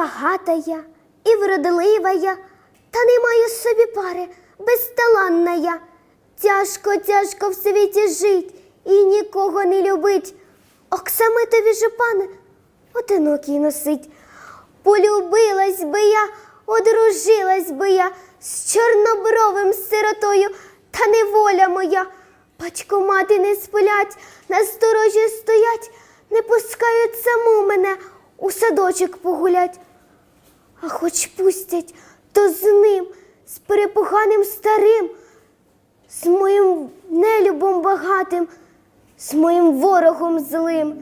багата я, і вродлива я, та не маю собі пари, безталанна я. Тяжко, тяжко в світі жить і нікого не любить. Оксамитові же пане одинокий носить. Полюбилась би я, одружилась би я з чорнобровим сиротою, та неволя моя. Батько мати не сплять, на сторожі стоять, не пускають саму мене у садочок погулять. А хоч пустять, то з ним, з перепоганим старим, з моїм нелюбом багатим, з моїм ворогом злим.